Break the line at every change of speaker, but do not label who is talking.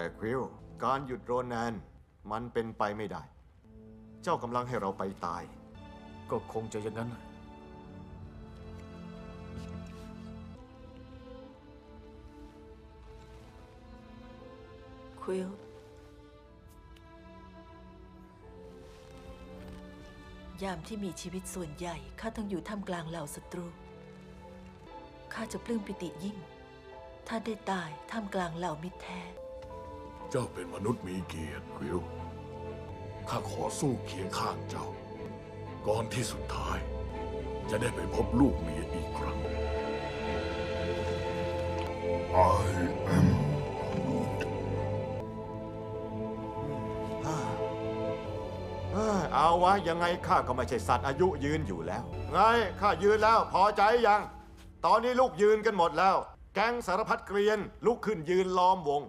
แต่คริวการหยุดโรแนนมันเป็นไปไม่ได้ เจ้ากำลังให้เราไปตาย
ก็คงจะอย่างนั้น
ควิลยามที่มีชีวิตส่วนใหญ่ข้าต้องอยู่ท่ามกลางเหล่าศัตรู ข้าจะปลื้มปิติยิ่ง ถ้าได้ตายท่ามกลางเหล่ามิตรแท้
เจ้าเป็นมนุษย์มีเกียรติควิลข้าขอสู้เคียงข้างเจ้า ก่อนที่สุดท้าย จะได้ไปพบลูกเมียอีกครั้ง I am
เอ้ยเอาวะยังไงข้าก็ไม่ใช่สัตว์อายุยืนอยู่แล้ว ไงข้ายืนแล้วพอใจยัง ตอนนี้ลูกยืนกันหมดแล้ว แก๊งสารพัดเกรียนลุกขึ้นยืนล้อมวง